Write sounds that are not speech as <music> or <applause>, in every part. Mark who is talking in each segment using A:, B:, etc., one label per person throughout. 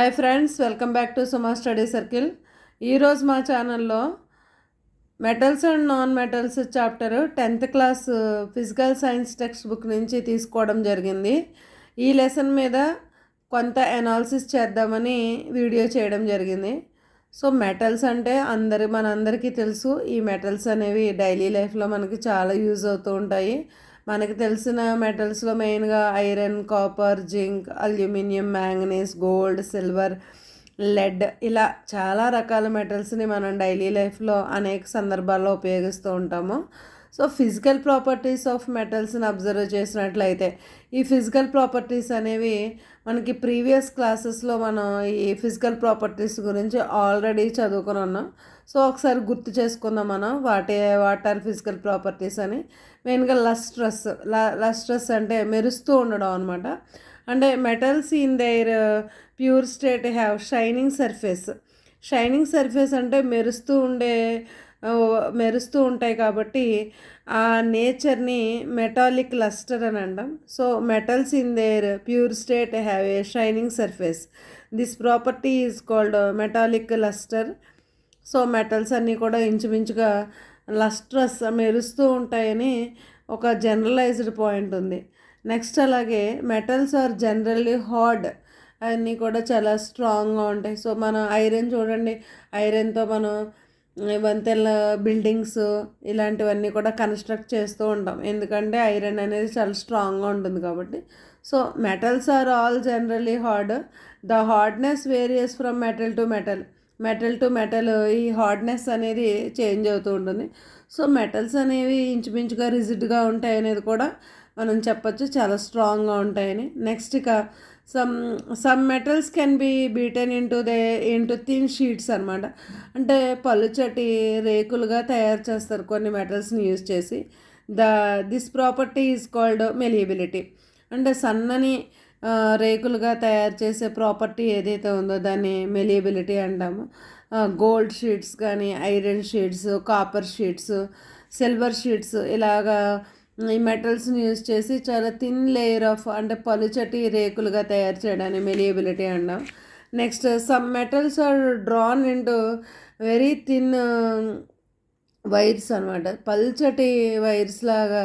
A: Hi friends welcome back to Suma study circle. ఈరోజు మా ఛానల్లో metals and non metals chapter tenth class physical science text book నుంచి తీసుకోవడం జరిగింది. ఈ లెసన్ మీద కొంత ఎనాలిసిస్ చేద్దామని వీడియో చేయడం జరిగింది. సో మెటల్స్ అంటే అందరి మనందరికీ తెలుసు ఈ మెటల్స్ అనేవి డైలీ లైఫ్లో మనకి చాలా యూజ్ అవుతూ ఉంటాయి. మనకి తెలిసిన మెటల్స్లో మెయిన్గా iron copper zinc aluminium manganese gold silver lead ఇలా చాలా రకాల మెటల్స్ని మనం డైలీ లైఫ్లో అనేక సందర్భాల్లో ఉపయోగిస్తూ ఉంటాము. సో ఫిజికల్ ప్రాపర్టీస్ ఆఫ్ మెటల్స్ని అబ్జర్వ్ చేసినట్లయితే ఈ ఫిజికల్ ప్రాపర్టీస్ అనేవి మనకి ప్రీవియస్ క్లాసెస్లో మనం ఈ ఫిజికల్ ప్రాపర్టీస్ గురించి ఆల్రెడీ చదువుకుని ఉన్నాం. సో ఒకసారి గుర్తు చేసుకుందాం మనం వాటి వాట్ ఆర్ ఫిజికల్ ప్రాపర్టీస్ అని. మెయిన్గా లస్ట్రస్ లస్ట్రస్ అంటే మెరుస్తూ ఉండడం అనమాట అంటే metals in their pure state have shining surface. Shining surface అంటే మెరుస్తూ ఉండే మెరుస్తూ ఉంటాయి కాబట్టి ఆ నేచర్ని మెటాలిక్ లస్టర్ అని అంటాం. So metals in their pure state have a shining surface. This property is called metallic lustre. So metals అన్నీ కూడా ఇంచుమించుగా లస్ట్రస్ మెరుస్తూ ఉంటాయని ఒక జనరలైజ్డ్ పాయింట్ ఉంది. నెక్స్ట్ అలాగే మెటల్స్ ఆర్ జనరల్లీ హార్డ్ అన్నీ కూడా చాలా స్ట్రాంగ్గా ఉంటాయి. సో మనం ఐరన్ చూడండి ఐరన్తో మనం వంతెల బిల్డింగ్స్ ఇలాంటివన్నీ కూడా కన్స్ట్రక్ట్ చేస్తూ ఉంటాం. ఎందుకంటే ఐరన్ అనేది చాలా స్ట్రాంగ్గా ఉంటుంది కాబట్టి. So metals are all generally hard. The hardness varies from metal to metal. Metal to metal ఈ హార్డ్నెస్ అనేది చేంజ్ అవుతూ ఉంటుంది. సో మెటల్స్ అనేవి ఇంచుమించుగా రిజిడ్గా ఉంటాయి అనేది కూడా మనం చెప్పచ్చు. చాలా స్ట్రాంగ్గా ఉంటాయని. నెక్స్ట్ ఇక some some metals can be beaten into they into thin sheets అనమాట అంటే పలుచటి రేకులుగా తయారు చేస్తారు కొన్ని మెటల్స్ని యూజ్ చేసి. The this property is called malleability. అంటే సన్నని రేకులుగా తయారు చేసే ప్రాపర్టీ ఏదైతే ఉందో దాన్ని మెలియబిలిటీ అంటాము. గోల్డ్ షీట్స్ కానీ iron sheets copper sheets silver sheets ఇలాగా ఈ మెటల్స్ని యూజ్ చేసి చాలా థిన్ లేయర్ ఆఫ్ అంటే పలుచటి రేకులుగా తయారు చేయడానికి మెలియబిలిటీ అంటాం. Next some metals are drawn into very thin wires అనమాట పల్చటి వైర్స్ లాగా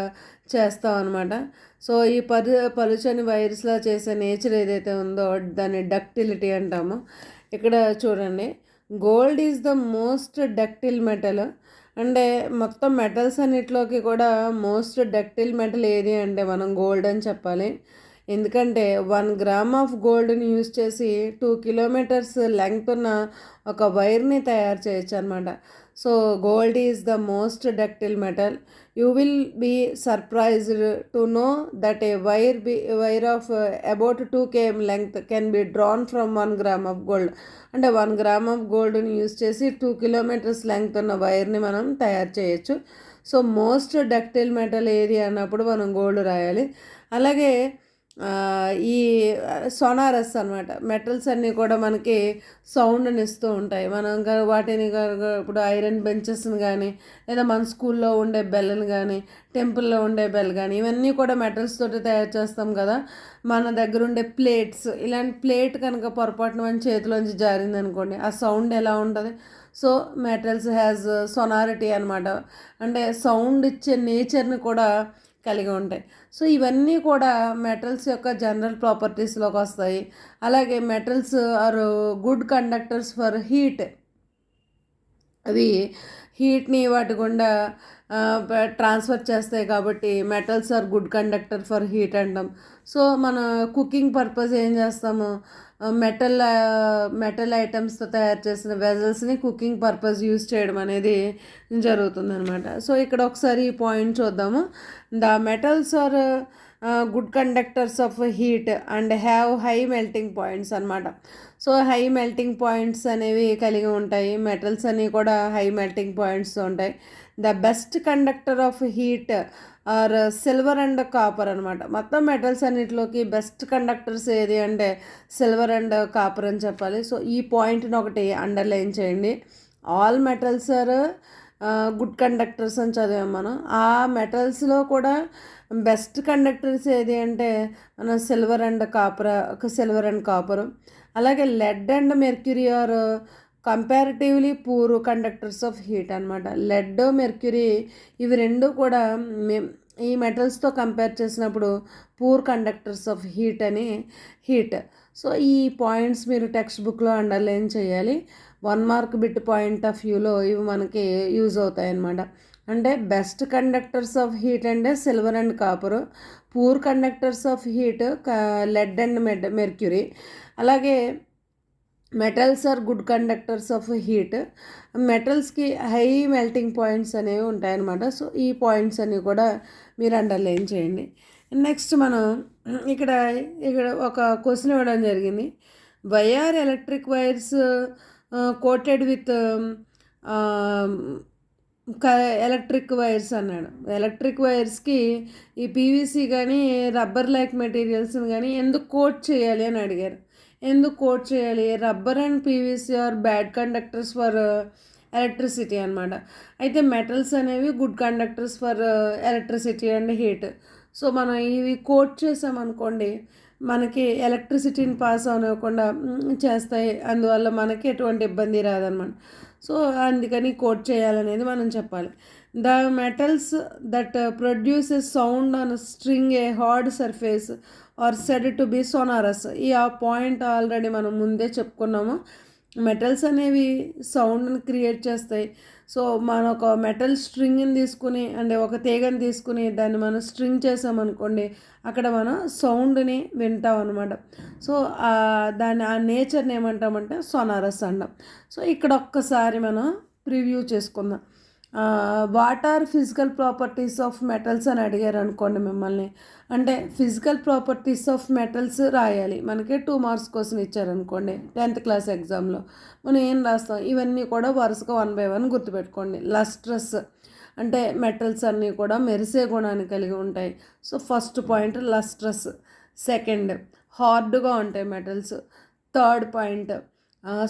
A: చేస్తాం అనమాట సో ఈ పరు పలుచని వైర్స్లా చేసే నేచర్ ఏదైతే ఉందో దాన్ని డక్టిలిటీ అంటాము. ఇక్కడ చూడండి. Gold is the most ductile metal. అంటే మొత్తం మెటల్స్ అన్నిటిలోకి కూడా మోస్ట్ డక్టిల్ మెటల్ ఏది అంటే మనం గోల్డ్ అని చెప్పాలి. ఎందుకంటే వన్ గ్రామ్ ఆఫ్ గోల్డ్ని యూజ్ చేసి టూ కిలోమీటర్స్ లెంగ్త్ ఉన్న ఒక వైర్ని తయారు చేయొచ్చు అనమాట so gold is the most ductile metal. You will be surprised to know that a wire be wire of uh, about two K M length can be drawn from one gram of gold. అంటే one gram of గోల్డ్ని use చేసి two kilometres length ఉన్న వైర్ని మనం తయారు చేయొచ్చు. So most ductile metal ఏది అన్నప్పుడు మనం గోల్డ్ రాయాలి. అలాగే ఈ సోనారస్ అనమాట మెటల్స్ అన్నీ కూడా మనకి సౌండ్ని ఇస్తూ ఉంటాయి. మనం వాటిని ఇప్పుడు ఐరన్ బెంచెస్ని కానీ లేదా మన స్కూల్లో ఉండే బెల్లని కానీ టెంపుల్లో ఉండే బెల్ కానీ ఇవన్నీ కూడా మెటల్స్ తోటి తయారు చేస్తాం కదా. మన దగ్గర ఉండే ప్లేట్స్ ఇలాంటి ప్లేట్ కనుక పొరపాటున మన చేతిలోంచి జారింది అనుకోండి ఆ సౌండ్ ఎలా ఉంటుంది? సో మెటల్స్ హ్యాజ్ సొనారిటీ అనమాట అంటే సౌండ్ ఇచ్చే నేచర్ని కూడా కలిగి ఉంటాయి. సో ఇవన్నీ కూడా మెటల్స్ యొక్క జనరల్ ప్రాపర్టీస్లోకి వస్తాయి. అలాగే metals are good conductors for heat. అవి హీట్ని వాటి గుండా ట్రాన్స్ఫర్ చేస్తాయి కాబట్టి metals are good conductor for heat అంటాం. సో మన కుకింగ్ పర్పస్ ఏం చేస్తాము? మెటల్ మెటల్ ఐటమ్స్తో తయారు చేసిన వెజల్స్ని కుకింగ్ పర్పస్ యూజ్ చేయడం అనేది జరుగుతుంది అనమాట సో ఇక్కడ ఒకసారి ఈ పాయింట్ చూద్దాము. The metals are good conductors of heat and have high melting points అనమాట సో హై మెల్టింగ్ పాయింట్స్ అనేవి కలిగి ఉంటాయి. మెటల్స్ అన్నీ కూడా హై మెల్టింగ్ పాయింట్స్ ఉంటాయి. The best conductor of heat are silver and copper అనమాట మొత్తం మెటల్స్ అన్నిటిలోకి బెస్ట్ కండక్టర్స్ ఏది అంటే సిల్వర్ అండ్ కాపర్ అని చెప్పాలి. సో ఈ పాయింట్ని ఒకటి అండర్లైన్ చేయండి. All metals are good conductors అని చదివాం మనం. ఆ మెటల్స్లో కూడా బెస్ట్ కండక్టర్స్ ఏది అంటే మన silver and copper silver and copper. అలాగే lead and mercury are comparatively poor conductors of heat అనమాట లెడ్ మెర్క్యూరీ ఇవి రెండు కూడా మే- ఈ మెటల్స్తో కంపేర్ చేసినప్పుడు పూర్ కండక్టర్స్ ఆఫ్ హీట్ అని హీట్. సో ఈ పాయింట్స్ మీరు టెక్స్ట్ బుక్లో అండర్లైన్ చేయాలి. One mark bit point of వ్యూలో ఇవి మనకి యూజ్ అవుతాయి అన్నమాట అంటే బెస్ట్ కండక్టర్స్ ఆఫ్ హీట్ అంటే silver and copper poor conductors of heat lead and med mercury. అలాగే metals are good conductors of heat. మెటల్స్కి high melting points అనేవి ఉంటాయన్నమాట. సో ఈ పాయింట్స్ అన్ని కూడా మీరు అండర్లైన్ చేయండి. నెక్స్ట్ మనం ఇక్కడ ఇక్కడ ఒక క్వశ్చన్ ఇవ్వడం జరిగింది. Why are electric wires coated with electric wires అన్నాడు. ఎలక్ట్రిక్ వైర్స్కి ఈ పీవీసీ కానీ రబ్బర్ లైక్ మెటీరియల్స్ని కానీ ఎందుకు కోట్ చేయాలి అని అడిగారు. ఎందుకు కోట్ చేయాలి? Rubber and PVC are bad conductors for uh, electricity అనమాట అయితే మెటల్స్ అనేవి good conductors for electricity and heat so మనం ఇవి కోట్ చేసామనుకోండి మనకి ఎలక్ట్రిసిటీని పాస్ అవనివ్వకుండా చేస్తాయి. అందువల్ల మనకి ఎటువంటి ఇబ్బంది రాదనమాట సో అందుకని కోట్ చేయాలనేది మనం చెప్పాలి. The metals that produces sound on string a hard surface are said to be sonorous. ఈ ఆ పాయింట్ ఆల్రెడీ మనం ముందే చెప్పుకున్నాము. మెటల్స్ అనేవి సౌండ్ని క్రియేట్ చేస్తాయి. సో మన ఒక మెటల్ స్ట్రింగ్ని తీసుకుని అంటే ఒక తీగని తీసుకుని దాన్ని మనం స్ట్రింగ్ చేసామనుకోండి అక్కడ మనం సౌండ్ని వింటాం అనమాట సో దాని దాన్ని ఆ నేచర్ని ఏమంటామంటే సోనారస్ అంటాం. సో ఇక్కడ ఒక్కసారి మనం ప్రివ్యూ చేసుకుందాం. What are physical properties of metals అని అడిగారు అనుకోండి మిమ్మల్ని. అంటే ఫిజికల్ ప్రాపర్టీస్ ఆఫ్ మెటల్స్ రాయాలి. మనకి టూ మార్క్స్ కోసం ఇచ్చారనుకోండి టెన్త్ క్లాస్ ఎగ్జామ్లో మనం ఏం రాస్తాం? ఇవన్నీ కూడా వరుసగా వన్ బై వన్ గుర్తుపెట్టుకోండి. లస్ట్రస్ అంటే మెటల్స్ అన్నీ కూడా మెరిసే గుణాన్ని కలిగి ఉంటాయి. So first point lustrous second హార్డ్గా ఉంటాయి మెటల్స్ థర్డ్ పాయింట్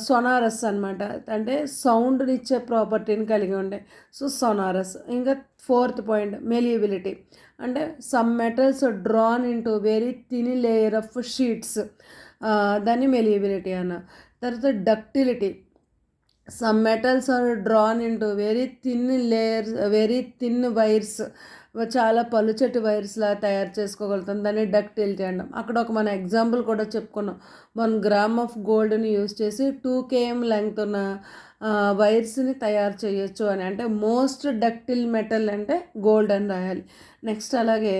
A: సొనారస్ అనమాట అంటే సౌండ్ని ఇచ్చే ప్రాపర్టీని కలిగి ఉండే. So sonorous. ఇంకా ఫోర్త్ పాయింట్ మెలియబిలిటీ. అంటే some metals drawn into very thin layer of sheets. దాన్ని మెలియబిలిటీ అన్న. తర్వాత ductility. Some metals are drawn into very thin layers very thin wires. చాలా పలుచటి వైర్స్లా తయారు చేసుకోగలుగుతాం. దాన్ని డక్టిలిటీ అంటాం. అక్కడ ఒక మన ఎగ్జాంపుల్ కూడా చెప్పుకున్నాం. వన్ గ్రామ్ ఆఫ్ గోల్డ్ని యూజ్ చేసి టూ కేఎం లెంగ్త్ ఉన్న వైర్స్ని తయారు చేయొచ్చు అని. అంటే మోస్ట్ డక్టిల్ మెటల్ అంటే గోల్డ్ అని రాయాలి. నెక్స్ట్ అలాగే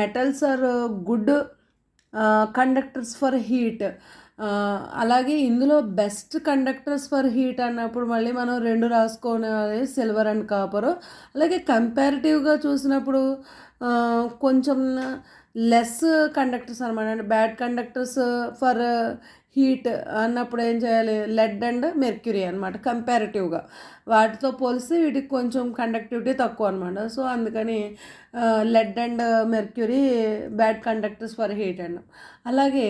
A: metals are good conductors for heat. అలాగే ఇందులో బెస్ట్ కండక్టర్స్ ఫర్ హీట్ అన్నప్పుడు మళ్ళీ మనం రెండు రాసుకోవాలి సిల్వర్ అండ్ కాపరు అలాగే కంపారిటివ్గా చూసినప్పుడు కొంచెం లెస్ కండక్టర్స్ అనమాట అంటే బ్యాడ్ కండక్టర్స్ ఫర్ హీట్ అన్నప్పుడు ఏం చేయాలి? లెడ్ అండ్ మెర్క్యూరీ అనమాట కంపారిటివ్గా. వాటితో పోలిస్తే వీటికి కొంచెం కండక్టివిటీ తక్కువ అనమాట సో అందుకని lead and mercury bad conductors for heat and. అలాగే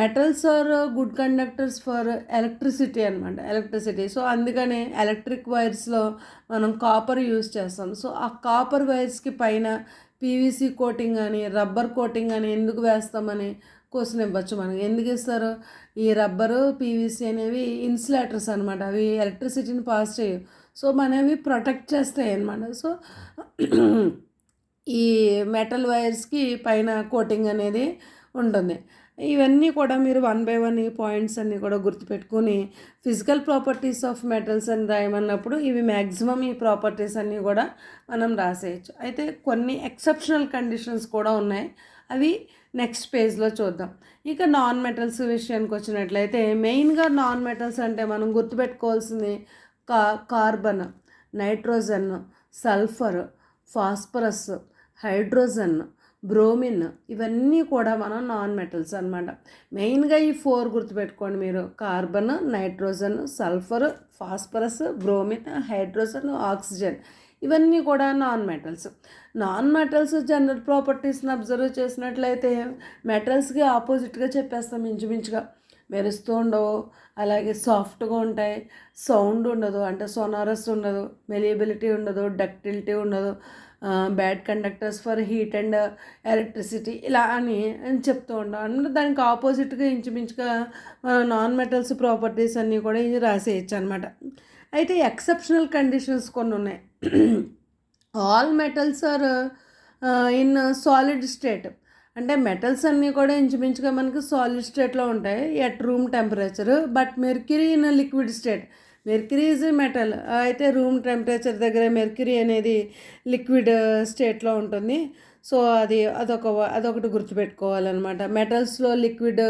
A: metals are good conductors for electricity అనమాట ఎలక్ట్రిసిటీ. సో అందుకని ఎలక్ట్రిక్ వైర్స్లో మనం కాపర్ యూజ్ చేస్తాం. సో ఆ కాపర్ వైర్స్కి పైన పీవీసీ కోటింగ్ అని రబ్బర్ కోటింగ్ అని ఎందుకు వేస్తామని క్వశ్చన్ ఇవ్వచ్చు మనకి. ఎందుకు ఇస్తారు? ఈ రబ్బరు పీవీసీ అనేవి ఇన్సులేటర్స్ అనమాట అవి ఎలక్ట్రిసిటీని పాస్ చేయవు. సో మనవి ప్రొటెక్ట్ చేస్తాయి అనమాట సో ఈ మెటల్ వైర్స్కి పైన కోటింగ్ అనేది ఉంటుంది. ఇవన్నీ కూడా మీరు వన్ బై వన్ ఈ పాయింట్స్ అన్నీ కూడా గుర్తుపెట్టుకుని ఫిజికల్ ప్రాపర్టీస్ ఆఫ్ మెటల్స్ అని రాయమన్నప్పుడు ఇవి మ్యాక్సిమం ఈ ప్రాపర్టీస్ అన్నీ కూడా మనం రాసేయచ్చు. అయితే కొన్ని ఎక్సెప్షనల్ కండిషన్స్ కూడా ఉన్నాయి. అవి నెక్స్ట్ పేజ్లో చూద్దాం. ఇక నాన్ మెటల్స్ విషయానికి వచ్చినట్లయితే మెయిన్గా నాన్ మెటల్స్ అంటే మనం గుర్తుపెట్టుకోవాల్సింది కా carbon nitrogen sulphur phosphorus hydrogen bromine ఇవన్నీ కూడా మనం నాన్ మెటల్స్ అనమాట మెయిన్గా ఈ ఫోర్ గుర్తుపెట్టుకోండి మీరు. Carbon nitrogen sulphur phosphorus bromine hydrogen oxygen ఇవన్నీ కూడా non metals. Non metals general ప్రాపర్టీస్ని observe చేసినట్లయితే మెటల్స్కి ఆపోజిట్గా చెప్పేస్తాం ఇంచుమించుగా. మెరుస్తూ ఉండవు అలాగే సాఫ్ట్గా ఉంటాయి. సౌండ్ ఉండదు అంటే సోనారస్ ఉండదు మెలియబిలిటీ ఉండదు డక్టిలిటీ ఉండదు. Bad conductors for heat and electricity ఇలా అని చెప్తూ ఉంటాం. అంటే దానికి ఆపోజిట్గా ఇంచుమించుగా నాన్ మెటల్స్ ప్రాపర్టీస్ అన్నీ కూడా రాసేయచ్చు అనమాట అయితే ఎక్సెప్షనల్ కండిషన్స్ కొన్ని ఉన్నాయి all metals are in solid state అంటే మెటల్స్ అన్నీ కూడా ఇంచుమించుగా మనకి సాలిడ్ స్టేట్లో ఉంటాయి. At room temperature but mercury in liquid state mercury is metal అయితే రూమ్ టెంపరేచర్ దగ్గర మెర్క్యూరీ అనేది లిక్విడ్ స్టేట్లో uh, ఉంటుంది. సో అది అదొక అదొకటి గుర్తుపెట్టుకోవాలన్నమాట. మెటల్స్లో లిక్విడ్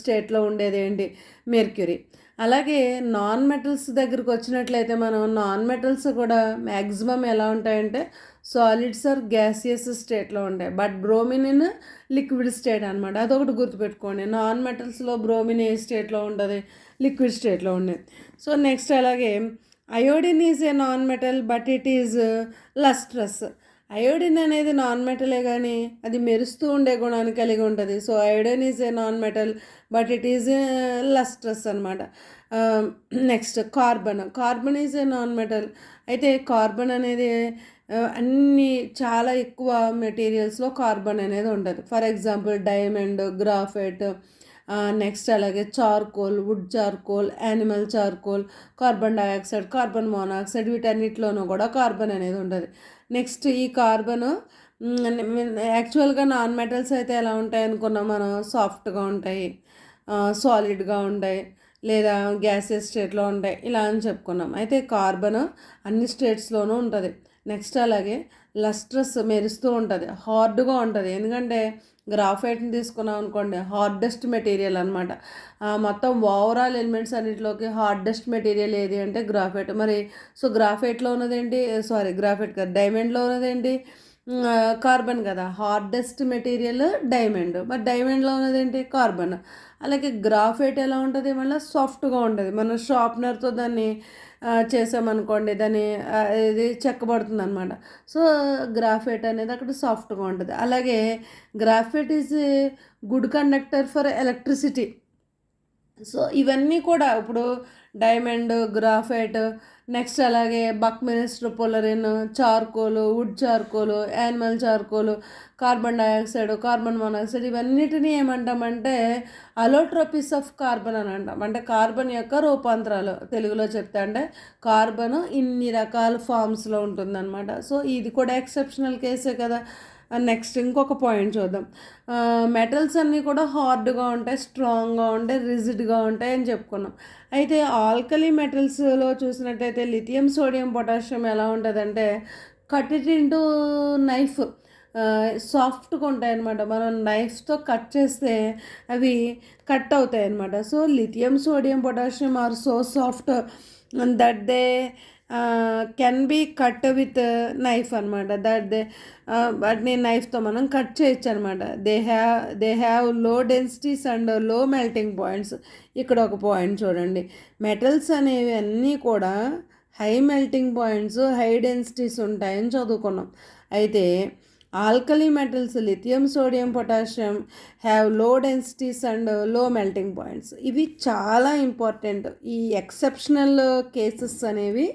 A: స్టేట్లో ఉండేది ఏంటి? మెర్క్యూరీ అలాగే నాన్ మెటల్స్ దగ్గరకు వచ్చినట్లయితే మనం నాన్ మెటల్స్ కూడా మ్యాక్సిమం ఎలా ఉంటాయంటే సాలిడ్స్ ఆర్ గ్యాసియస్ స్టేట్లో ఉంటాయి. But bromine in liquid state అనమాట అదొకటి గుర్తుపెట్టుకోండి. నాన్ మెటల్స్లో బ్రోమిన్ ఏ స్టేట్లో ఉంటుంది లిక్విడ్ స్టేట్లో ఉండేది సో నెక్స్ట్ అలాగే iodine is a non metal but it is lustrous. Iodine అనేది నాన్ మెటలే కానీ అది మెరుస్తూ ఉండే గుణాన్ని కలిగి ఉంటుంది. So iodine is a non metal but it is lustrous అనమాట next carbon. Carbon is a non metal అయితే కార్బన్ అనేది అన్ని చాలా ఎక్కువ మెటీరియల్స్లో కార్బన్ అనేది ఉంటుంది. For example diamond graphite next అలాగే charcoal wood charcoal animal charcoal carbon dioxide carbon monoxide వీటన్నిటిలోనూ కూడా కార్బన్ అనేది ఉంటుంది. నెక్స్ట్ ఈ కార్బన్ యాక్చువల్గా నాన్ మెటల్స్ అయితే ఎలా ఉంటాయి అనుకున్నాం మనం? సాఫ్ట్గా ఉంటాయి సాలిడ్గా ఉంటాయి లేదా గ్యాసెస్ స్టేట్లో ఉంటాయి ఇలా అని చెప్పుకున్నాం. అయితే కార్బన్ అన్ని స్టేట్స్లోనూ ఉంటుంది. నెక్స్ట్ అలాగే లస్ట్రస్ మెరుస్తూ ఉంటుంది. హార్డ్గా ఉంటుంది. ఎందుకంటే గ్రాఫైట్ని తీసుకున్నాం అనుకోండి హార్డెస్ట్ మెటీరియల్ అనమాట మొత్తం ఓవరాల్ ఎలిమెంట్స్ అన్నింటిలోకి హార్డెస్ట్ మెటీరియల్ ఏది అంటే గ్రాఫైట్. మరి సో గ్రాఫైట్లో ఉన్నదేంటి సారీ గ్రాఫైట్ కదా డైమండ్లో ఉన్నదేంటి కార్బన్ కదా. Hardest material diamond. మరి డైమండ్లో ఉన్నదేంటి కార్బన్. అలాగే గ్రాఫైట్ ఎలా ఉంటుంది? మళ్ళీ సాఫ్ట్గా ఉంటుంది. మనం షార్ప్నర్తో దాన్ని చేసామనుకోండి దాని ఇది చెక్కబడుతుంది అనమాట సో గ్రాఫైట్ అనేది అక్కడ సాఫ్ట్గా ఉంటుంది. అలాగే graphite is good conductor for electricity. So ఇవన్నీ కూడా ఇప్పుడు డైమండ్ గ్రాఫైట్ నెక్స్ట్ అలాగే buckminsterfullerene charcoal wood charcoal animal charcoal carbon dioxide carbon monoxide ఇవన్నిటిని ఏమంటామంటే అలోట్రోపిస్ ఆఫ్ కార్బన్ అని అంటాం. అంటే కార్బన్ యొక్క రూపాంతరాలు. తెలుగులో చెప్తే అంటే కార్బన్ ఇన్ని రకాల ఫామ్స్లో ఉంటుందన్నమాట. సో ఇది కూడా ఎక్సెప్షనల్ కేసే కదా. నెక్స్ట్ ఇంకొక పాయింట్ చూద్దాం. మెటల్స్ అన్నీ కూడా హార్డ్గా ఉంటాయి స్ట్రాంగ్గా ఉంటాయి రిజిడ్గా ఉంటాయి అని చెప్పుకున్నాం. అయితే ఆల్కలీ మెటల్స్లో చూసినట్టయితే లిథియం సోడియం పొటాషియం ఎలా ఉంటుందంటే కట్ ఇట్ ఇంటూ నైఫ్ సాఫ్ట్గా ఉంటాయి అనమాట మనం నైఫ్తో కట్ చేస్తే అవి కట్ అవుతాయి అనమాట so lithium sodium potassium are so soft that they can be cut with knife అనమాట దట్ దే వాటిని నైఫ్తో మనం కట్ చేయొచ్చు అనమాట they have they have low densities and low melting points ఇక్కడ ఒక పాయింట్ చూడండి. మెటల్స్ అనేవి అన్నీ కూడా high melting points high densities ఉంటాయని చదువుకున్నాం. అయితే alkali metals lithium sodium potassium have low densities and low melting points ఇవి చాలా ఇంపార్టెంట్ ఈ ఎక్సెప్షనల్ కేసెస్ అనేవి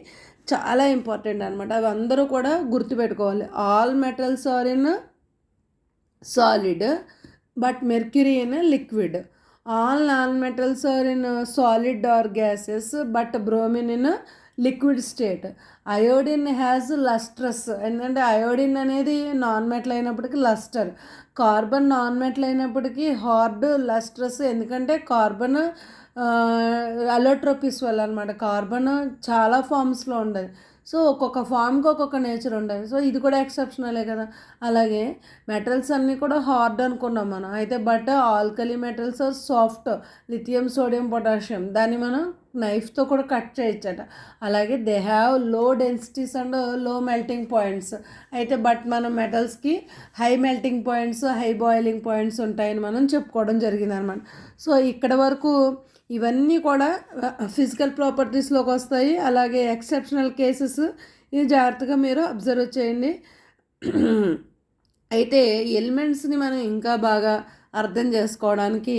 A: చాలా ఇంపార్టెంట్ అనమాట అవి అందరూ కూడా గుర్తుపెట్టుకోవాలి. All metals are in solid but mercury in liquid all non metals are in solid or gases but bromine in liquid state. Iodine has lustrous ఎందుకంటే అయోడిన్ అనేది నాన్ మెటల్ అయినప్పటికీ లస్టర్ కార్బన్ నాన్ మెటల్ అయినప్పటికీ hard lustrous ఎందుకంటే carbon allotropes వల్ల అనమాట carbon చాలా ఫామ్స్లో ఉండదు. So ఒక్కొక్క ఫామ్కి ఒక్కొక్క నేచర్ ఉండేది సో ఇది కూడా ఎక్సెప్షనలే కదా. అలాగే మెటల్స్ అన్నీ కూడా హార్డ్ అనుకున్నాం మనం. అయితే but alkali metals soft. Lithium sodium potassium దాన్ని మనం నైఫ్తో కూడా కట్ చేయొచ్చట. అలాగే they have low densities and low melting points. అయితే బట్ మనం మెటల్స్కి high melting points high boiling points ఉంటాయని మనం చెప్పుకోవడం జరిగింది అనమాట సో ఇక్కడ వరకు ఇవన్నీ కూడా ఫిజికల్ ప్రాపర్టీస్లోకి వస్తాయి. అలాగే ఎక్సెప్షనల్ కేసెస్ ఇది జాగ్రత్తగా మీరు అబ్జర్వ్ చేయండి. <clears throat> అయితే ఎలిమెంట్స్ని మనం ఇంకా బాగా అర్థం చేసుకోవడానికి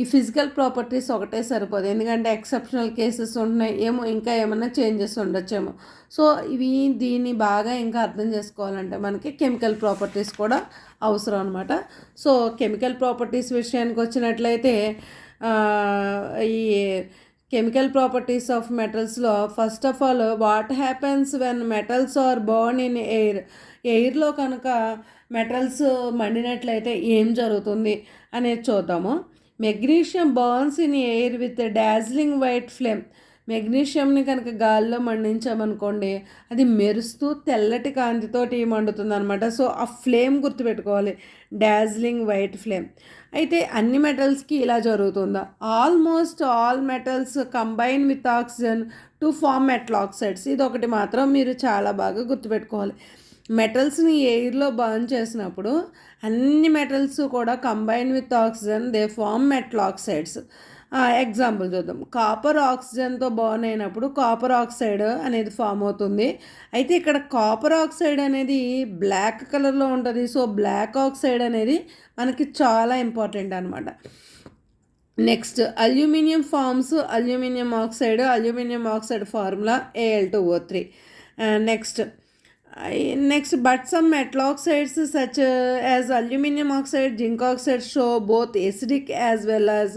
A: ఈ ఫిజికల్ ప్రాపర్టీస్ ఒకటే సరిపోదు. ఎందుకంటే ఎక్సెప్షనల్ కేసెస్ ఉంటున్నాయి. ఏమో ఇంకా ఏమైనా చేంజెస్ ఉండొచ్చేమో. సో ఇవి దీన్ని బాగా ఇంకా అర్థం చేసుకోవాలంటే మనకి కెమికల్ ప్రాపర్టీస్ కూడా అవసరం అనమాట సో కెమికల్ ప్రాపర్టీస్ విషయానికి వచ్చినట్లయితే ఈ chemical properties of మెటల్స్లో first of all what happens when metals are burn in air? ఎయిర్లో కనుక మెటల్స్ మండినట్లయితే ఏం జరుగుతుంది అనేది చూద్దాము. Magnesium burns in air with dazzling white flame. మెగ్నీషియంని కనుక గాల్లో మండించామనుకోండి అది మెరుస్తూ తెల్లటి కాంతితోటి మండుతుంది అనమాట సో ఆ ఫ్లేమ్ గుర్తుపెట్టుకోవాలి డాజ్లింగ్ వైట్ ఫ్లేమ్. అయితే అన్ని మెటల్స్కి ఇలా జరుగుతుందా? Almost all metals combine with oxygen to form metal oxides. ఇది ఒకటి మాత్రం మీరు చాలా బాగా గుర్తుపెట్టుకోవాలి. మెటల్స్ని ఎయిర్లో బర్న్ చేసినప్పుడు అన్ని మెటల్స్ కూడా combine with oxygen they form metal oxides. Example చూద్దాం. కాపర్ ఆక్సిజన్తో బర్న్ అయినప్పుడు కాపర్ ఆక్సైడ్ అనేది ఫామ్ అవుతుంది. అయితే ఇక్కడ కాపర్ ఆక్సైడ్ అనేది బ్లాక్ కలర్లో ఉంటుంది. సో బ్లాక్ ఆక్సైడ్ అనేది మనకి చాలా ఇంపార్టెంట్ అనమాట next aluminium forms aluminium oxide aluminium oxide formula AL two O three next next but some metal oxides such as aluminium oxide zinc oxide show both acidic as well as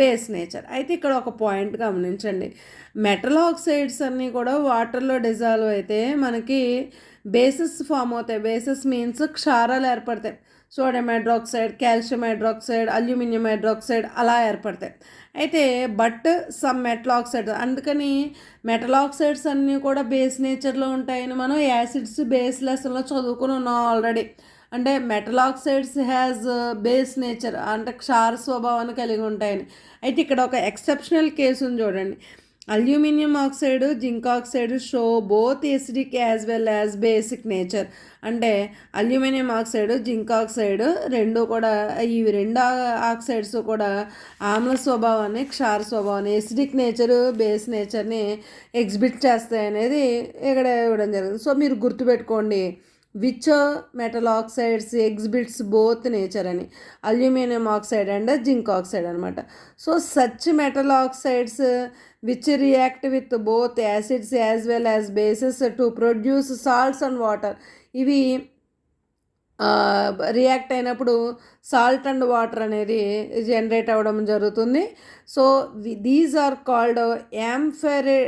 A: base nature అయితే ఇక్కడ ఒక point గమనించండి. Metal oxides అన్నీ కూడా వాటర్లో dissolve అయితే మనకి bases form అవుతాయి. బేసెస్ మీన్స్ క్షారాలు ఏర్పడతాయి. Sodium hydroxide calcium hydroxide aluminium hydroxide అలా ఏర్పడతాయి. అయితే బట్ సమ్ మెటల్ అందుకని మెటల్ ఆక్సైడ్స్ అన్నీ కూడా బేస్ నేచర్లో ఉంటాయని మనం యాసిడ్స్ బేస్ లెసన్లో చదువుకుని ఉన్నాం ఆల్రెడీ. అంటే metal oxides has base nature అంటే క్షార స్వభావాన్ని కలిగి ఉంటాయని. అయితే ఇక్కడ ఒక ఎక్సెప్షనల్ కేసుని చూడండి. Aluminium oxide zinc oxide show both acidic as well as basic nature అంటే అల్యూమినియం ఆక్సైడ్ జింక్ ఆక్సైడ్ రెండు కూడా ఇవి రెండు ఆక్సైడ్స్ కూడా ఆమ్ల స్వభావాన్ని క్షార స్వభావాన్ని ఎసిడిక్ నేచర్ బేస్ నేచర్ని ఎగ్జిబిట్ చేస్తాయి అనేది ఇక్కడ ఇవ్వడం జరిగింది. సో మీరు గుర్తుపెట్టుకోండి. Which metal oxides exhibits both nature అని. Aluminium oxide and zinc oxide అనమాట so such metal oxides which react with both acids as well as bases to produce salts and water. ఇవి రియాక్ట్ అయినప్పుడు salt and water అనేది generate అవ్వడం జరుగుతుంది. So these are called యాంఫెరి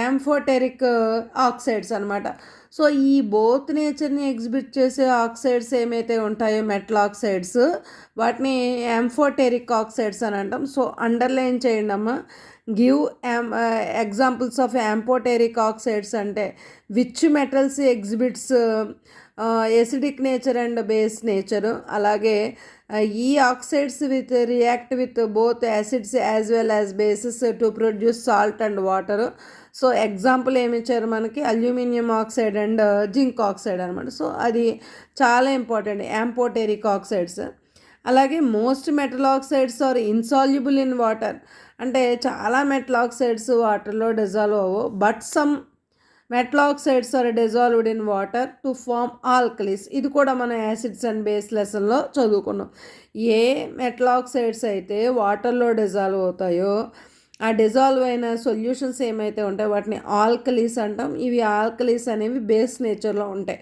A: amphoteric oxides అనమాట so ఈ both నేచర్ని exhibit చేసే oxides ఏమైతే ఉంటాయో మెటల్ ఆక్సైడ్స్ వాటిని యాంఫోటెరిక్ ఆక్సైడ్స్ అని అంటాం. సో అండర్లైన్ చేయండి అమ్మా. Give am examples of amphoteric oxides అంటే which metals exhibits acidic nature and base nature అలాగే ఈ oxides with react with both acids as well as bases to produce salt and water so example ఏమి ఇచ్చారు మనకి? Aluminium oxide and zinc oxide అనమాట so అది చాలా important amphoteric oxides అలాగే most metal oxides are insoluble in water అంటే చాలా metal oxides వాటర్లో డిజాల్వ్ అవ్వవు. But some metal oxides are dissolved in water to form alkalis. ఇది కూడా మనం యాసిడ్స్ అండ్ బేస్ లెసన్లో చదువుకున్నాం. ఏ మెట్లాక్సైడ్స్ అయితే వాటర్లో డిజాల్వ్ అవుతాయో ఆ డిజాల్వ్ అయిన సొల్యూషన్స్ ఏమైతే ఉంటాయో వాటిని ఆల్కలీస్ అంటాం. ఇవి ఆల్కలీస్ అనేవి బేస్ నేచర్లో ఉంటాయి.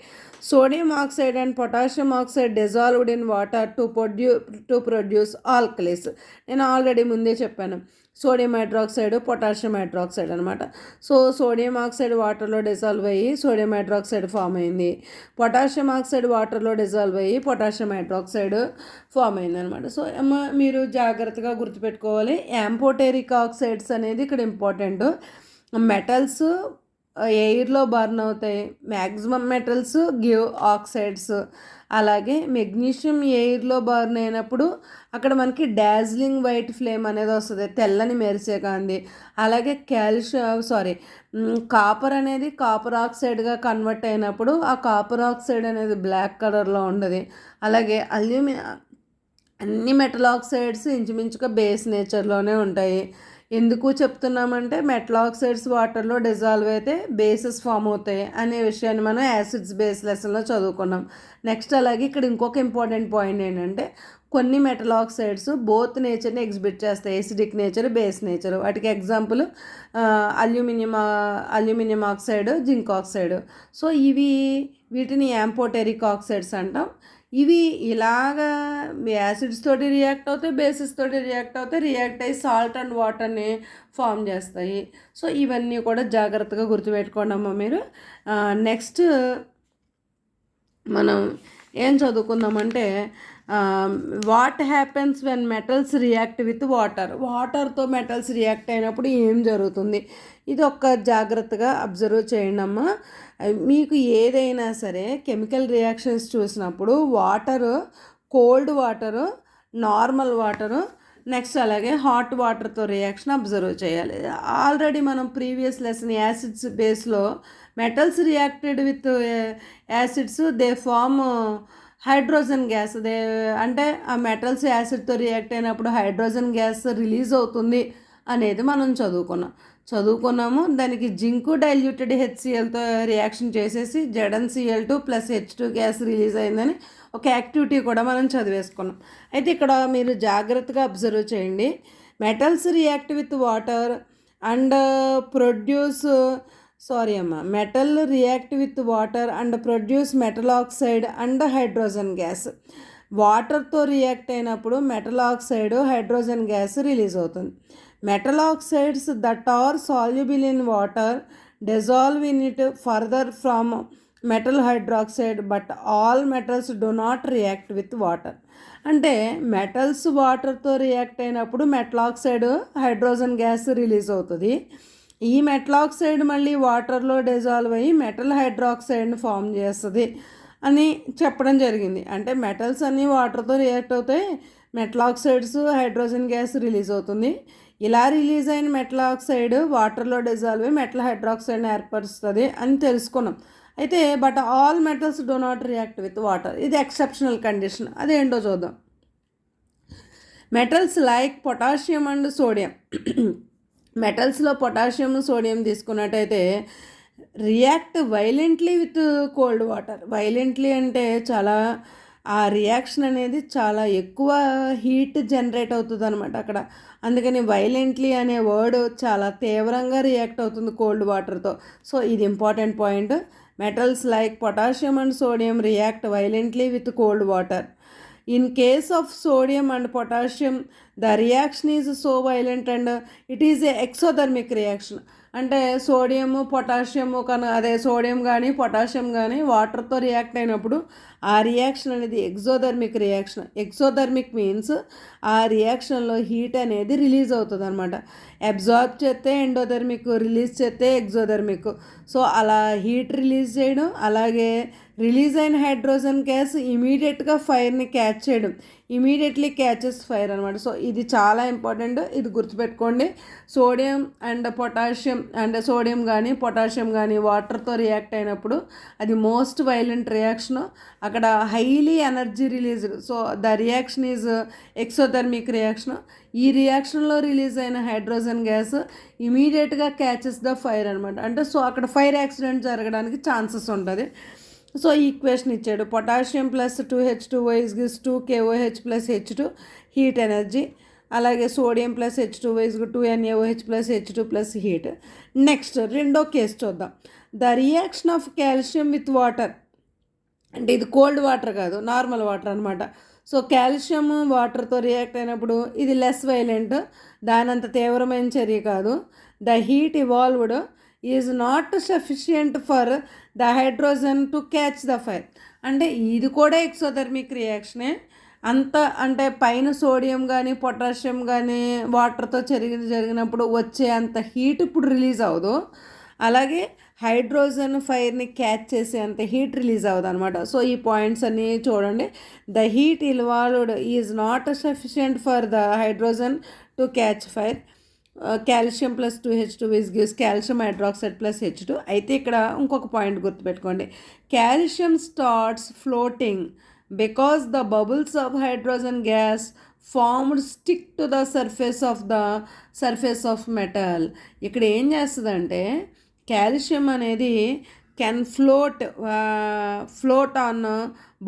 A: Sodium oxide and potassium oxide dissolved in water to produce to produce alkalis. నేను ఆల్రెడీ ముందే చెప్పాను. సోడియం హైడ్రాక్సైడ్ పొటాషియం హైడ్రాక్సైడ్ అనమాట సో సోడియం ఆక్సైడ్ వాటర్లో డిజాల్వ్ అయ్యి సోడియం హైడ్రాక్సైడ్ ఫామ్ అయింది. పొటాషియం ఆక్సైడ్ వాటర్లో డిజాల్వ్ అయ్యి పొటాషియం హైడ్రాక్సైడ్ ఫామ్ అయింది అనమాట సో మీరు జాగ్రత్తగా గుర్తుపెట్టుకోవాలి. యాంపోటెరిక్ ఆక్సైడ్స్ అనేది ఇక్కడ ఇంపార్టెంట్. మెటల్స్ ఎయిర్లో బర్న్ అవుతాయి. Maximum metals give oxides. అలాగే మెగ్నీషియం ఎయిర్లో బర్న్ అయినప్పుడు అక్కడ మనకి డాజ్లింగ్ వైట్ ఫ్లేమ్ అనేది వస్తుంది. తెల్లని మెరిసే కాంది అలాగే కాల్షియం సారీ కాపర్ అనేది కాపర్ ఆక్సైడ్గా కన్వర్ట్ అయినప్పుడు ఆ కాపర్ ఆక్సైడ్ అనేది బ్లాక్ కలర్లో ఉండదు. అలాగే అల్యూమి అన్ని మెటల్ ఆక్సైడ్స్ ఇంచుమించుగా బేస్ నేచర్లోనే ఉంటాయి. ఎందుకు చెప్తున్నామంటే మెటల్ ఆక్సైడ్స్ వాటర్లో డిజాల్వ్ అయితే బేసెస్ ఫామ్ అవుతాయి అనే విషయాన్ని మనం యాసిడ్స్ బేస్ లెసన్లో చదువుకున్నాం. నెక్స్ట్ అలాగే ఇక్కడ ఇంకొక ఇంపార్టెంట్ పాయింట్ ఏంటంటే కొన్ని మెటల్ ఆక్సైడ్స్ బోత్ నేచర్ని ఎగ్జిబిట్ చేస్తాయి ఎసిడిక్ నేచర్ బేస్ నేచర్ వాటికి example aluminium aluminium oxide zinc oxide so ఇవి వీటిని యాంపోటెరిక్ ఆక్సైడ్స్ అంటాం. ఇవి ఇలాగా యాసిడ్స్ తోటి రియాక్ట్ అవుతాయి బేసిస్ తోటి రియాక్ట్ అవుతాయి రియాక్ట్ అయ్యి సాల్ట్ అండ్ వాటర్ని ఫామ్ చేస్తాయి. సో ఇవన్నీ కూడా జాగ్రత్తగా గుర్తుపెట్టుకోండి అమ్మ మీరు. నెక్స్ట్ మనం ఏం చదువుకుందామంటే what happens when metals react with water వాటర్తో మెటల్స్ రియాక్ట్ అయినప్పుడు ఏం జరుగుతుంది? ఇది ఒక్క జాగ్రత్తగా అబ్జర్వ్ చేయండి అమ్మా. మీకు ఏదైనా సరే కెమికల్ రియాక్షన్స్ చూసినప్పుడు water cold water normal water next అలాగే హాట్ వాటర్తో రియాక్షన్ అబ్జర్వ్ చేయాలి. ఆల్రెడీ మనం ప్రీవియస్ లెసన్ యాసిడ్స్ బేస్లో metals reacted with acids they form hydrogen gas. They అంటే ఆ మెటల్స్ యాసిడ్తో రియాక్ట్ అయినప్పుడు హైడ్రోజన్ గ్యాస్ రిలీజ్ అవుతుంది. అనేది మనం చదువుకున్నాం. చదువుకున్నాము దానికి జింకు డైల్యూటెడ్ హెచ్సిఎల్తో రియాక్షన్ చేసేసి ZNCL two plus H two gas release అయిందని ఒక యాక్టివిటీ కూడా మనం చదివేసుకున్నాం. అయితే ఇక్కడ మీరు జాగ్రత్తగా అబ్జర్వ్ చేయండి. Metals react with water and produce sorry అమ్మ metal react with water and produce metal oxide and hydrogen gas. వాటర్తో రియాక్ట్ అయినప్పుడు metal oxide hydrogen gas release అవుతుంది. Metal oxides that are soluble in water dissolve in it further from metal hydroxide but all metals do not react with water అంటే metals వాటర్తో react అయినప్పుడు metal oxide hydrogen gas release అవుతుంది. ఈ metal oxide మళ్ళీ వాటర్లో dissolve అయ్యి metal హైడ్రాక్సైడ్ని form చేస్తుంది అని చెప్పడం జరిగింది. అంటే మెటల్స్ అన్నీ వాటర్తో రియాక్ట్ అవుతాయి metal oxides hydrogen gas release అవుతుంది. ఇలా రిలీజ్ అయిన మెటల్ ఆక్సైడ్ వాటర్లో డిజాల్వ్ అయ్యి మెటల్ హైడ్రాక్సైడ్ని ఏర్పరుస్తుంది అని తెలుసుకున్నాం. అయితే but all metals do not react with water. ఇది ఎక్సెప్షనల్ కండిషన్. అదేంటో చూద్దాం. Metals like potassium and sodium. మెటల్స్లో potassium sodium తీసుకున్నట్టయితే react violently with cold water. Violently అంటే చాలా ఆ రియాక్షన్ అనేది చాలా ఎక్కువ హీట్ జనరేట్ అవుతుంది అనమాట అక్కడ. అందుకని వైలెంట్లీ అనే వర్డ్ చాలా తీవ్రంగా రియాక్ట్ అవుతుంది కోల్డ్ వాటర్తో సో ఇది important point metals like potassium and sodium react violently with cold water in case of sodium and potassium the reaction is so violent and it is a exothermic reaction అంటే sodium potassium కన అదే sodium కానీ potassium కానీ వాటర్తో react అయినప్పుడు ఆ reaction అనేది exothermic reaction. Exothermic means ఆ రియాక్షన్లో హీట్ అనేది రిలీజ్ అవుతుంది అనమాట అబ్జార్బ్ చేస్తే ఎండోధర్మిక్ రిలీజ్ చేస్తే ఎక్సోధర్మిక్ సో అలా హీట్ రిలీజ్ చేయడం అలాగే రిలీజ్ అయిన హైడ్రోజన్ గ్యాస్ ఇమీడియట్గా ఫైర్ని క్యాచ్ చేయడం. ఇమీడియట్లీ క్యాచెస్ ఫైర్ అనమాట సో ఇది చాలా ఇంపార్టెంట్ ఇది గుర్తుపెట్టుకోండి. Sodium and potassium and sodium కానీ పొటాషియం కానీ వాటర్తో రియాక్ట్ అయినప్పుడు అది మోస్ట్ వైలెంట్ రియాక్షన్ అక్కడ highly energy release so the reaction is exothermic reaction ఈ రియాక్షన్లో రిలీజ్ అయిన హైడ్రోజన్ గ్యాస్ ఇమీడియట్గా క్యాచెస్ ద ఫైర్ అనమాట అంటే సో అక్కడ ఫైర్ యాక్సిడెంట్ జరగడానికి ఛాన్సెస్ ఉంటుంది. సో ఈక్వేషన్ ఇచ్చాడు. Potassium plus two H two wise గిస్ two KOH plus H two heat energy అలాగే sodium plus H two wise two NaOH plus H two plus heat next రెండో case చూద్దాం. The reaction of calcium with water అంటే ఇది cold water కాదు normal water అనమాట so calcium వాటర్తో react అయినప్పుడు ఇది లెస్ వైలెంట్ దానంత తీవ్రమైన చర్య కాదు. The heat evolved is not sufficient for the hydrogen to catch the fire అంటే ఇది కూడా ఎక్సోథర్మిక్ రియాక్షనే అంత అంటే పైన సోడియం కానీ పొటాషియం కానీ వాటర్తో జరిగిన జరిగినప్పుడు వచ్చే అంత హీట్ ఇప్పుడు రిలీజ్ అవ్వదు. అలాగే హైడ్రోజన్ ఫైర్ని క్యాచ్ చేసే అంత హీట్ రిలీజ్ అవ్వదు అనమాట సో ఈ పాయింట్స్ అన్నీ చూడండి. The heat involved is not sufficient for the hydrogen to catch fire calcium plus two H two wise gives calcium hydroxide plus H two. అయితే ఇక్కడ ఇంకొక పాయింట్ గుర్తుపెట్టుకోండి. Calcium starts floating because the bubbles of hydrogen gas formed stick to the surface of the surface of metal. ఇక్కడ ఏం చేస్తుందంటే calcium అనేది can float float on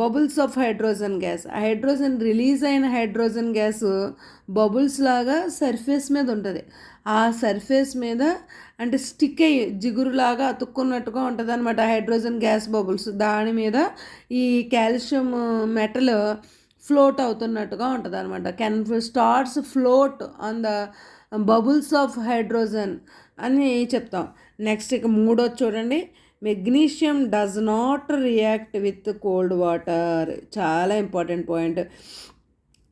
A: bubbles of hydrogen gas hydrogen release అయిన hydrogen gas bubbles లాగా surface మీద ఉంటుంది. ఆ surface మీద అంటే స్టిక్ అయ్యి జిగురులాగా అతుక్కున్నట్టుగా ఉంటుంది అనమాట హైడ్రోజన్ గ్యాస్ బబుల్స్ దాని మీద ఈ కాల్షియం మెటల్ ఫ్లోట్ అవుతున్నట్టుగా ఉంటుంది అనమాట can starts float on the bubbles of hydrogen అని చెప్తాం. నెక్స్ట్ ఇక మూడోది చూడండి. Magnesium does not react with cold water చాలా ఇంపార్టెంట్ పాయింట్.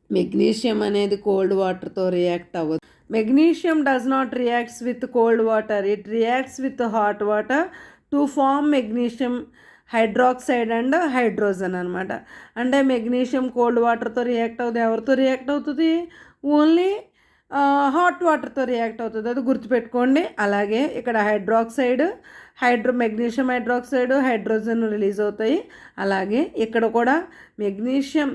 A: మెగ్నీషియం అనేది కోల్డ్ వాటర్తో రియాక్ట్ అవ్వదు. Magnesium does not reacts with cold water it reacts with hot water to form magnesium hydroxide and hydrogen అనమాట అంటే magnesium cold వాటర్తో react అవుతుంది ఎవరితో react అవుతుంది? ఓన్లీ హాట్ వాటర్తో రియాక్ట్ అవుతుంది. అది గుర్తుపెట్టుకోండి. అలాగే ఇక్కడ hydroxide hydro magnesium hydroxide hydrogen release అవుతాయి. అలాగే ఇక్కడ కూడా magnesium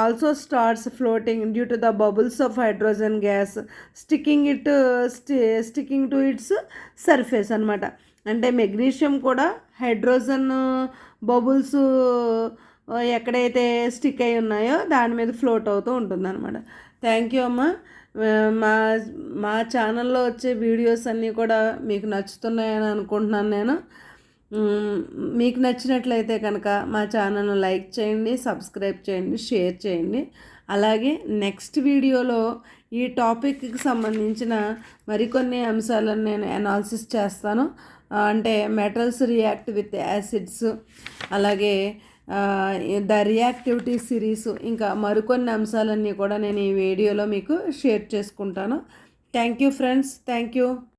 A: also starts floating due to the bubbles of hydrogen gas sticking it sticking to its surface అనమాట అంటే మెగ్నీషియం కూడా హైడ్రోజన్ బబుల్స్ ఎక్కడైతే స్టిక్ అయి ఉన్నాయో దాని మీద ఫ్లోట్ అవుతూ ఉంటుందన్నమాట. థ్యాంక్ యూ అమ్మ. మా మా ఛానల్లో వచ్చే వీడియోస్ అన్నీ కూడా మీకు నచ్చుతున్నాయని అనుకుంటున్నాను నేను. మీకు నచ్చినట్లయితే కనుక మా ఛానల్ను లైక్ చేయండి సబ్స్క్రైబ్ చేయండి షేర్ చేయండి. అలాగే నెక్స్ట్ వీడియోలో ఈ టాపిక్కి సంబంధించిన మరికొన్ని అంశాలను నేను అనాలిసిస్ చేస్తాను. అంటే మెటల్స్ రియాక్ట్ విత్ యాసిడ్స్ అలాగే ద రియాక్టివిటీ సిరీస్ ఇంకా మరికొన్ని అంశాలన్నీ కూడా నేను ఈ వీడియోలో మీకు షేర్ చేసుకుంటాను. Thank you friends thank you